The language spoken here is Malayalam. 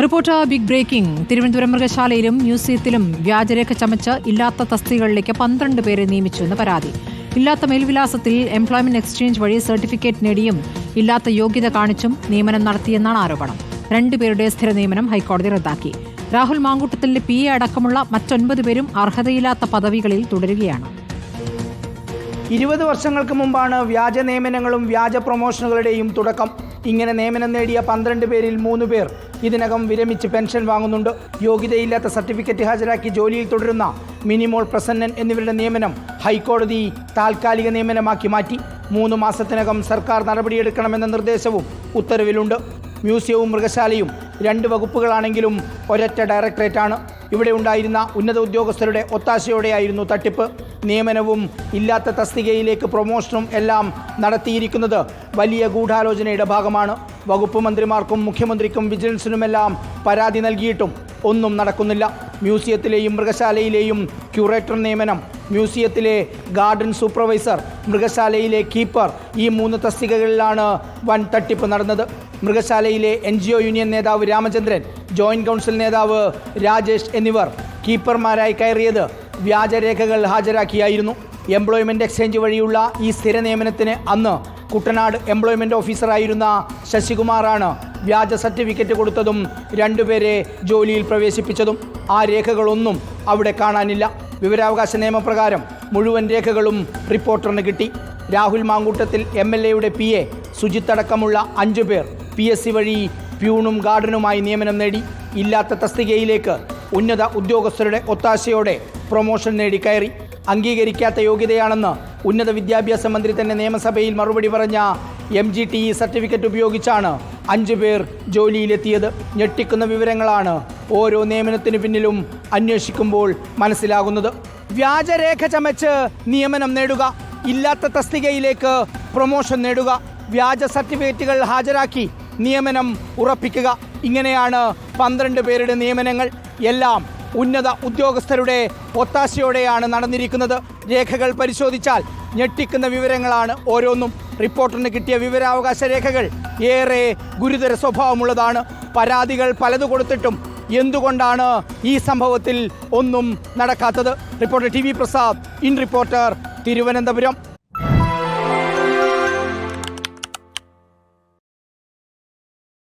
Reporter big breaking. തിരുവനന്തപുരം മൃഗശാലയിലും മ്യൂസിയത്തിലും വ്യാജരേഖ ചമച്ച് ഇല്ലാത്ത തസ്തികകളിലേക്ക് പന്ത്രണ്ട് പേരെ നിയമിച്ചുവെന്ന് പരാതി. ഇല്ലാത്ത മേൽവിലാസത്തിൽ എംപ്ലോയ്മെന്റ് എക്സ്ചേഞ്ച് വഴി സർട്ടിഫിക്കറ്റ് നേടിയും ഇല്ലാത്ത യോഗ്യത കാണിച്ചും നിയമനം നടത്തിയെന്നാണ് ആരോപണം. രണ്ടുപേരുടെ സ്ഥിര നിയമനം ഹൈക്കോടതി റദ്ദാക്കി. രാഹുൽ മാങ്കൂട്ടത്തിന്റെ പി എ അടക്കമുള്ള മറ്റൊൻപത് പേരും അർഹതയില്ലാത്ത പദവികളിൽ തുടരുകയാണ്. ഇരുപത് വർഷങ്ങൾക്ക് മുമ്പാണ് വ്യാജ നിയമനങ്ങളും വ്യാജ പ്രൊമോഷനുകളുടെയും തുടക്കം. ഇങ്ങനെ നിയമനം നേടിയ പന്ത്രണ്ട് പേരിൽ മൂന്ന് പേർ ഇതിനകം വിരമിച്ച് പെൻഷൻ വാങ്ങുന്നുണ്ട്. യോഗ്യതയില്ലാത്ത സർട്ടിഫിക്കറ്റ് ഹാജരാക്കി ജോലിയിൽ തുടരുന്ന മിനിമോൾ പ്രസന്നൻ എന്നിവരുടെ നിയമനം ഹൈക്കോടതി താൽക്കാലിക നിയമനമാക്കി മാറ്റി. മൂന്ന് മാസത്തിനകം സർക്കാർ നടപടിയെടുക്കണമെന്ന നിർദ്ദേശവും ഉത്തരവിലുണ്ട്. മ്യൂസിയവും മൃഗശാലയും രണ്ട് വകുപ്പുകളാണെങ്കിലും ഒരൊറ്റ ഡയറക്ടറേറ്റാണ്. ഇവിടെ ഉണ്ടായിരുന്ന ഉന്നത ഉദ്യോഗസ്ഥരുടെ ഒത്താശയോടെയായിരുന്നു തട്ടിപ്പ്. നിയമനവും ഇല്ലാത്ത തസ്തികയിലേക്ക് പ്രൊമോഷനും എല്ലാം നടത്തിയിരിക്കുന്നത് വലിയ ഗൂഢാലോചനയുടെ ഭാഗമാണ്. വകുപ്പ് മന്ത്രിമാർക്കും മുഖ്യമന്ത്രിക്കും വിജിലൻസിനുമെല്ലാം പരാതി നൽകിയിട്ടും ഒന്നും നടക്കുന്നില്ല. മ്യൂസിയത്തിലെയും മൃഗശാലയിലെയും ക്യൂറേറ്റർ നിയമനം മ്യൂസിയത്തിലെ ഗാർഡൻ സൂപ്പർവൈസർ മൃഗശാലയിലെ കീപ്പർ ഈ മൂന്ന് തസ്തികകളിലാണ് വൻ തട്ടിപ്പ് നടന്നത്. മൃഗശാലയിലെ എൻ ജി ഒ യൂണിയൻ നേതാവ് രാമചന്ദ്രൻ ജോയിന്റ് കൗൺസിൽ നേതാവ് രാജേഷ് എന്നിവർ കീപ്പർമാരായി കയറിയത് വ്യാജരേഖകൾ ഹാജരാക്കിയായിരുന്നു. എംപ്ലോയ്മെന്റ് എക്സ്ചേഞ്ച് വഴിയുള്ള ഈ സ്ഥിര നിയമനത്തിന് അന്ന് കുട്ടനാട് എംപ്ലോയ്മെന്റ് ഓഫീസറായിരുന്ന ശശികുമാറാണ് വ്യാജ സർട്ടിഫിക്കറ്റ് കൊടുത്തതും രണ്ടുപേരെ ജോലിയിൽ പ്രവേശിപ്പിച്ചതും. ആ രേഖകളൊന്നും അവിടെ കാണാനില്ല. വിവരാവകാശ നിയമപ്രകാരം മുഴുവൻ രേഖകളും റിപ്പോർട്ടറിന് കിട്ടി. രാഹുൽ മാങ്കൂട്ടത്തിൽ എം എൽ എയുടെ പി എ സുജിത്ത് അടക്കമുള്ള അഞ്ചു പേർ പി എസ് സി വഴി പ്യൂണും ഗാർഡനുമായി നിയമനം നേടി. ഇല്ലാത്ത തസ്തികയിലേക്ക് ഉന്നത ഉദ്യോഗസ്ഥരുടെ ഒത്താശയോടെ പ്രൊമോഷൻ നേടി കയറി. അംഗീകരിക്കാത്ത യോഗ്യതയാണെന്ന് ഉന്നത വിദ്യാഭ്യാസ മന്ത്രി തന്നെ നിയമസഭയിൽ മറുപടി പറഞ്ഞ M G T E certificate ഉപയോഗിച്ചാണ് അഞ്ചു പേർ ജോലിയിലെത്തിയത്. ഞെട്ടിക്കുന്ന വിവരങ്ങളാണ് ഓരോ നിയമനത്തിനു പിന്നിലും അന്വേഷിക്കുമ്പോൾ മനസ്സിലാകുന്നത്. വ്യാജരേഖ ചമച്ച് നിയമനം നേടുക ഇല്ലാത്ത തസ്തികയിലേക്ക് പ്രൊമോഷൻ നേടുക വ്യാജ സർട്ടിഫിക്കറ്റുകൾ ഹാജരാക്കി നിയമനം ഉറപ്പിക്കുക. ഇങ്ങനെയാണ് പന്ത്രണ്ട് പേരുടെ നിയമനങ്ങൾ. എല്ലാം ഉന്നത ഉദ്യോഗസ്ഥരുടെ ഒത്താശയോടെയാണ് നടന്നിരിക്കുന്നത്. രേഖകൾ പരിശോധിച്ചാൽ ഞെട്ടിക്കുന്ന വിവരങ്ങളാണ് ഓരോന്നും. റിപ്പോർട്ടറിന് കിട്ടിയ വിവരാവകാശ രേഖകൾ ഏറെ ഗുരുതര സ്വഭാവമുള്ളതാണ്. പരാതികൾ പലതു കൊടുത്തിട്ടും എന്തുകൊണ്ടാണ് ഈ സംഭവത്തിൽ ഒന്നും നടക്കാത്തത്? Reporter T V Prasad in reporter Thiruvananthapuram.